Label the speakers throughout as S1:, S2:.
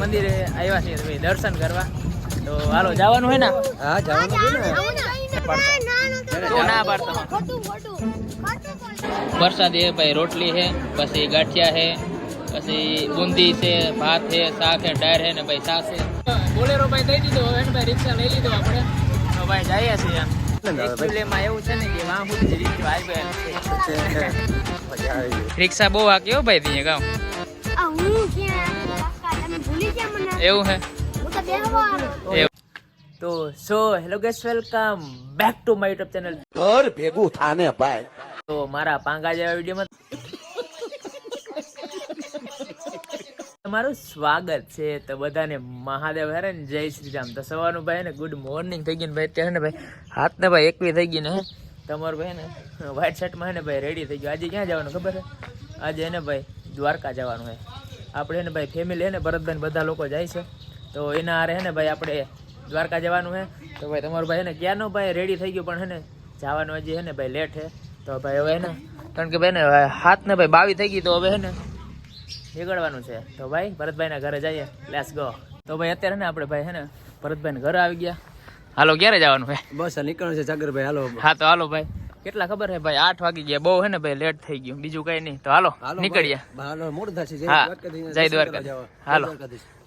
S1: મંદિરે આવ્યા છીએ ભાઈ દર્શન કરવા. તો હાલો જવાનું હોય ને?
S2: હા જવાનું છે ને.
S1: ના પાડતો. વરસાદી હે ભાઈ રોટલી હે પછી ગાંઠિયા હે પછી બુંદી છે ભાત છે શાક છે ડાયર છે ને ભાઈ શાક છે બોલેરો ભાઈ દઈ દીધો હવે ભાઈ રિક્ષા લઈ લીધો આપણે. તો ભાઈ જઈએ છીએ. Actually માં એવું છે ને કે વાં સુધી રિક્ષા બહુ આ કેવો ભાઈ ત્યાં ગામ. એવું હે? તો so hello guys welcome back to my YouTube channel
S2: ઘર ભેગું થાને ભાઈ.
S1: તો મારા પાંગા જેવા વિડીયોમાં તમારું સ્વાગત છે તો બધાને મહાદેવ હે ને, જય શ્રી રામ. તો સવારનું ભાઈ ને ગુડ મોર્નિંગ થઈ ગયું ભાઈ, અત્યારે ને ભાઈ હાથ ને ભાઈ એકવી થઈ ગઈ ને તમારું ભાઈ ને વ્હાઈટ શર્ટમાં હે ને ભાઈ રેડી થઈ ગયું. આજે ક્યાં જવાનું ખબર છે આજે એને ભાઈ, દ્વારકા જવાનું હે. આપણે એને ભાઈ ફેમિલી હે ને, ભરતભાઈ બધા લોકો જાય છે. તો એના હારે હે ને ભાઈ, આપણે દ્વારકા જવાનું હે. તો ભાઈ, તમારું ભાઈ હે ને ક્યાંનો ભાઈ રેડી થઈ ગયું પણ હે ને, જવાનું હજી હે ને ભાઈ લેટ હે. તો ભાઈ હવે હે ને, કારણ કે ભાઈ ને હાથ ને ભાઈ બાવી થઈ ગઈ તો હવે હે ને નીકળવાનું છે. તો ભાઈ ભરતભાઈના ઘરે જઈએ. લેસ ગો તો ભાઈ અત્યારે ને આપણે ભાઈ હે ને ભરતભાઈના ઘરે આવી ગયા. હાલો ક્યારે જવાનું ભાઈ?
S2: બસ નીકળવાનું છે સાગરભાઈ હાલો.
S1: હા તો હાલો ભાઈ. કેટલા ખબર હે ભાઈ આઠ વાગી ગયા. બહુ હે ને ભાઈ લેટ થઈ ગયું. બીજું કઈ નહીં. તો હાલો નીકળીએ.
S2: હાલો મોડું થશે. જય
S1: દ્વારકા. હાલો.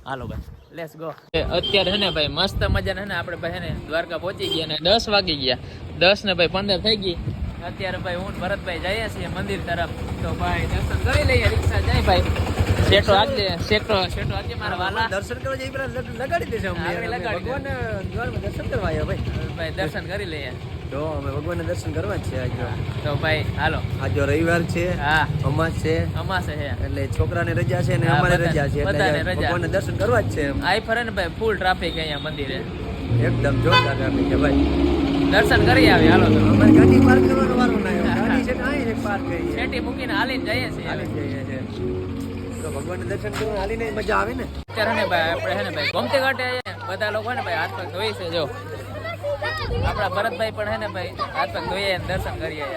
S1: હાલો ભાઈ. લેટ્સ ગો અત્યારે ને ભાઈ મસ્ત મજાને ને આપણે ભાઈ ને દ્વારકા પહોંચી ગયા ને દસ વાગી ગયા. દસ ને ભાઈ પંદર થઈ ગઈ. અત્યારે ભાઈ હું ભરતભાઈ જઈએ છીએ મંદિર તરફ. તો ભાઈ દર્શન કરી લઈએ રિક્ષા જાય ભાઈ. શેઠો આજે શેઠો. શેઠો આજે મારા વાલા.
S2: દર્શન કરવા જઈ પેલા લગાડી દેશે અમને.
S1: લગાડી
S2: ભગવાન દ્વારમાં દર્શન કરવા આવ્યા ભાઈ.
S1: ભાઈ દર્શન કરી લઈએ.
S2: તો અમે ભગવાનના દર્શન કરવા જ છે આજે
S1: તો ભાઈ હાલો.
S2: આજ જો રવિવાર છે
S1: હા.
S2: અમાસ છે.
S1: અમાસે હે.
S2: એટલે છોકરાને રજા છે ને અમારે રજા છે. એટલે. ભગવાનના દર્શન કરવા જ છે
S1: આઈ ફરે ને ભાઈ ફૂલ ટ્રાફિક અહીંયા મંદિરે.
S2: એકદમ જોરદાર ટ્રાફિક છે ભાઈ.
S1: દર્શન કરી આવી હાલો તો.
S2: ગાડી પાર્ક કરવાનો વારો ના. ગાડી છે ને અહીં જ પાર્ક કરી છે
S1: શેઠી મૂકીને હાલીને જઈએ છીએ.
S2: હાલીને જઈએ છે તો ભગવાનને દર્શન કરવા હાલીને મજા આવે ને?
S1: ને ભાઈ આપણે હે ને ભાઈ ગમતે ઘાટે બધા લોકો ને ભાઈ હાથ પગ ધોઈ છે જો. આપણા ભરતભાઈ પણ હે ને ભાઈ હાથ પગ ધોઈએ ને દર્શન કરીએ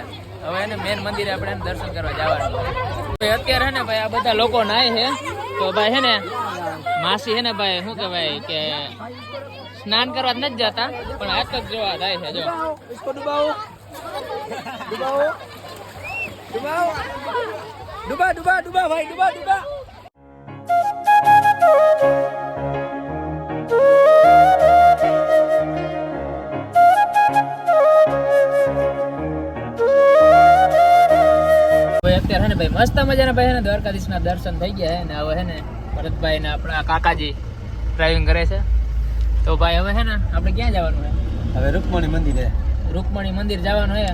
S1: હવે એને મેન મંદિરે આપણે એને દર્શન કરવા જવાનું. ભાઈ અત્યારે હે ને ભાઈ આ બધા લોકો નાય છે તો ભાઈ હે ને માસી હે ને ભાઈ શું કહેવાય કે સ્નાન કરવા નથી જતા પણ આ તક જોવા થાય છે જો.
S2: ડુબાવો. ડુબાવો. ડુબાવો. ડુબા ડુબા ડુબા
S1: ભાઈ ડુબા ડુબા. ને ભાઈ મસ્ત મજાના ભાઈ ને દ્વારકાધીશ ના દર્શન થઈ ગયા અને હવે ને ભરતભાઈ ને આપણા કાકાજી ડ્રાઇવિંગ કરે છે. તો ભાઈ હવે હે ને આપણે ક્યાં જવાનું હે?
S2: હવે રૂકમણી મંદિરે.
S1: રૂકમણી મંદિર જવાનું હે?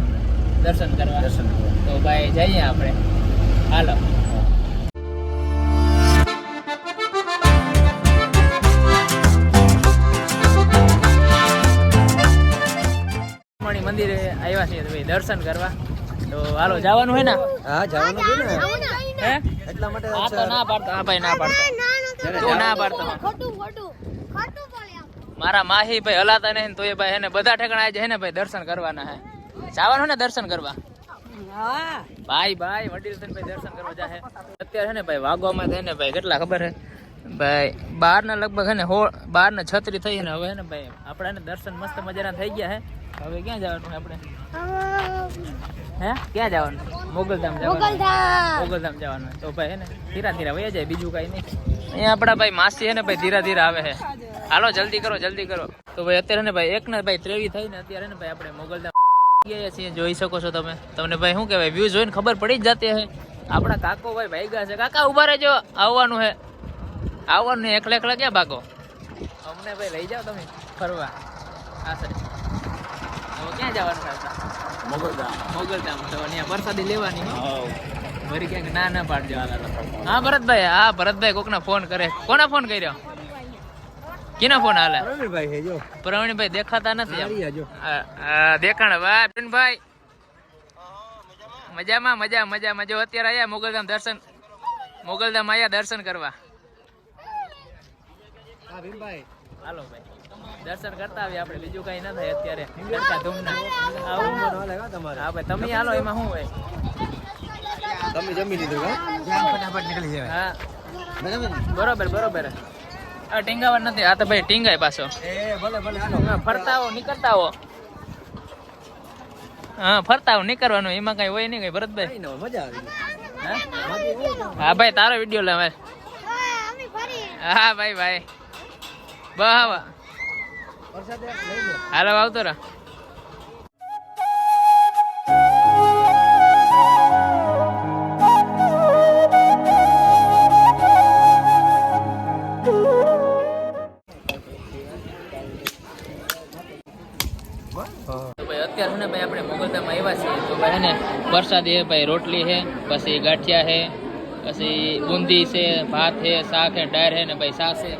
S1: દર્શન કરવા.
S2: દર્શન કરવા.
S1: તો ભાઈ જઈએ આપણે. હાલો. રૂકમણી મંદિરે આવ્યા છીએ તો ભાઈ દર્શન કરવા. તો હાલો જવાનું હે ને?
S2: હા જવાનું છે ને. એટલા માટે
S1: આ તો ના પાડતો. ભાઈ ના પાડતો. તું ના પાડતો. મારા માહી ભાઈ હલાતા નહીં તો એ ભાઈ એને બધા ઠેકાણા છે હે ને ભાઈ દર્શન કરવાના હે. જવાનું ને દર્શન કરવા? ભાઈ ભાઈ વડીલ ભાઈ દર્શન કરવા જાય અત્યારે છે ને ભાઈ વાગવામાં થાય ને ભાઈ કેટલા ખબર હે ભાઈ બાર ના લગભગ હે ને હો બાર ને છત્રી થઈ ને હવે હે ને ભાઈ આપણે હે ને દર્શન મસ્ત મજાના થઈ ગયા હે. હવે ક્યાં જવાનું આપણે? હે? ક્યાં જવાનું? મોગલધામ જવાનું? મોગલધામ. જવાનું તો ભાઈ હે ને ધીરા ધીરા વયા જાય બીજું કઈ નહીં. અહીંયા આપણા ભાઈ માસી હે ને ભાઈ ધીરા ધીરા આવે છે. હાલો જલ્દી કરો જલ્દી કરો. તો ભાઈ અત્યારે ને ભાઈ એક ને ભાઈ ત્રેવી થઈ ને અત્યારે ને ભાઈ આપણે મોગલધામ ગયા છીએ જોઈ શકો છો તમે. તમને ભાઈ શું કહેવાય વ્યૂ જોઈને ખબર પડી જ જતી હે આપણા કાકો ભાઈ ભાઈ ગયા છે. કાકા ઊભા રહેજો. આવવાનું હે. આવવાનું ને એકલા એકલા ક્યાં ભાગો? અમને ભાઈ લઈ જાઓ તમે ફરવા. હા સર. હવે ક્યાં જવાનું છે
S2: મોગલધામ.
S1: મોગલધામ તો અહીંયા વરસાદી લેવાની વળી ક્યાંક ના ના પાડજો. હા ભરતભાઈ હા ભરતભાઈ કોકના ફોન કરે. કોના ફોન કર્યો? કેના ફોન હાલે?
S2: પ્રવીણભાઈ જો.
S1: પ્રવીણભાઈ દેખાતા નથી દેખાણ ભાઈ પ્રવીણભાઈ. મજામાં મજા મજા જો અત્યારે આયા મોગલધામ દર્શન મોગલધામ આયા દર્શન કરવા.
S2: હા ભીમભાઈ.
S1: હાલો ભાઈ. દર્શન કરતા આવીએ આપણે. બીજું કઈ ના થાય અત્યારે. કરતા ધૂમના હા ભાઈ તમે હાલો એમાં શું હોય?
S2: તમે જમી લીધું કા ફટાફટ નીકળી જાય
S1: હા.
S2: બરાબર
S1: બરોબર. બરોબર. આ ટીંગાવા નથી આ તો ભાઈ ટીંગાય પાછો.
S2: ભલે ભલે
S1: હા, ફરતા આવો નીકળતા આવો હા ફરતા આવો નીકળવાનું એમાં કઈ હોય નહીં કઈ ભરતભાઈ
S2: મજા આવી
S1: હા? ભાઈ તારો વીડિયો લે ભાઈ હા ભાઈ ભાઈ. બહાવા હાલો આવતો રહો. તો ભાઈ, અત્યારે ને ભાઈ, આપણે મોગલધામ આવ્યા છીએ. તો ભાઈ વરસાદી છે ભાઈ રોટલી છે, પછી ગાંઠિયા છે, પછી બુંદી છે, ભાત છે, શાક છે ડાયર છે ને ભાઈ, શાક છે.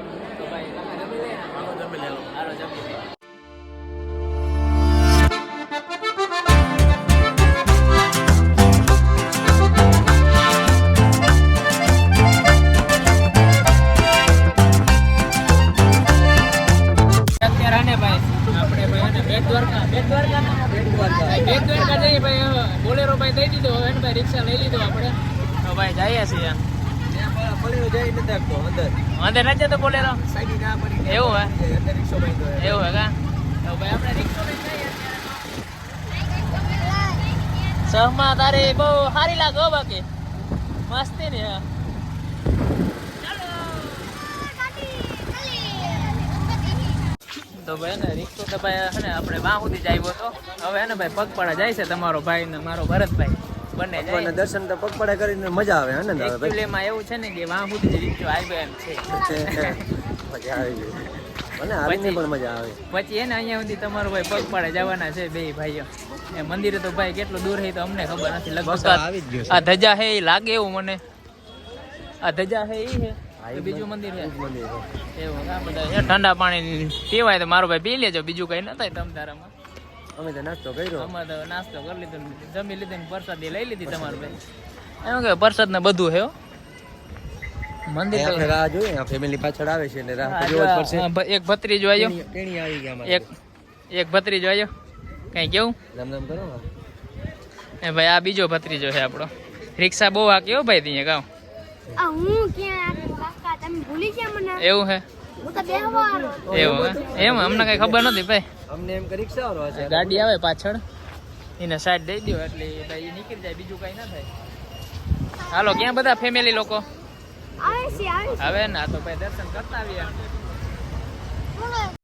S1: આપણે ભાઈ હે ને બેટ દ્વારકા. બેટ દ્વારકા ને? ભાઈ બેટ દ્વારકા જઈએ ભાઈ બોલેરો ભાઈ દઈ દીધો હવે ભાઈ રિક્ષા લઈ લીધો આપણે. તો ભાઈ જઈએ છીએ.
S2: અંદર.
S1: અંદર નથી જતો બોલેરો? એવું હે? એવું હે કા? તો ભાઈ આપણે રિક્ષા જઈએ સહમાં તારી બહુ સારી લાગે હો બાકી. મસ્તી ને હા. તો ભાઈ ને રિક્ષો તો ભાઈ હે ને આપણે વાં સુધી આવ્યો હતો હવે હે ને ભાઈ પગપાળા જાય છે તમારો ભાઈ ને મારો ભરતભાઈ. બંને જાય.
S2: દર્શન તો પગપાળા કરીને મજા આવે આનંદ આવે ભાઈ?
S1: માં એવું છે ને કે વાં સુધી જ રિક્ષો આવ્યો એમ છે.
S2: મજા આવી ગઈ. મને આવીને પણ મજા આવે.
S1: પછી એને અહીંયા સુધી તમારો ભાઈ પગપાળા જવાના છે બે ભાઈઓ. એ મંદિરે તો ભાઈ કેટલું દૂર હે તો અમને ખબર નથી. લગભગ
S2: આ
S1: આ-
S2: આવી જ ગયો છે.
S1: આ ધજા છે એ લાગે એવું મને. આ ધજા હે એ
S2: હે. એ
S1: બીજું મંદિર છે.
S2: મંદિર
S1: એવું આ બધા ઠંડા પાણી પીવાય તો મારો ભાઈ પી લેજો બીજું કઈ ન થાય તમ તારામાં
S2: અમે તો નાસ્તો કર્યો.
S1: અમે તો નાસ્તો કરી લીધો જમી લીધી ને પ્રસાદી લઈ લીધી તમારો ભાઈ. એમ કે પ્રસાદ ને બધું છે મંદિર
S2: આપણે રાહ જોઈએ આ ફેમિલી પાછળ આવે છે રાહ
S1: હા,
S2: જોવી પડશે.
S1: એક ભત્રીજો આવ્યો
S2: ટેણી- ટેણી આવી ગયા
S1: એક એક ભત્રીજો આવ્યો કઈ કેવું?
S2: નામ નામ કરો
S1: એ ભાઈ આ બીજો ભત્રીજો છે આપણો. રિક્ષા બહુ હો ભાઈ ત્યાં ગાવ.
S3: આ હું ક્યાં ભૂલી ગયા મને.
S1: એવું હે?
S3: હું તો બેહવાનો.
S1: એવું હે? એમ? અમને કઈ ખબર નથી ભાઈ.
S2: અમને એમ કરી રિક્ષા વાળો
S1: ગાડી આવે પાછળ. એને સાઈડ દઈ દો એટલે ભાઈ નીકળી જાય બીજું કઈ ના થાય. હાલો ક્યાં બધા ફેમિલી લોકો?
S3: આવે છે આવે
S1: હવે ને આ તો ભાઈ દર્શન કરતા આવીએ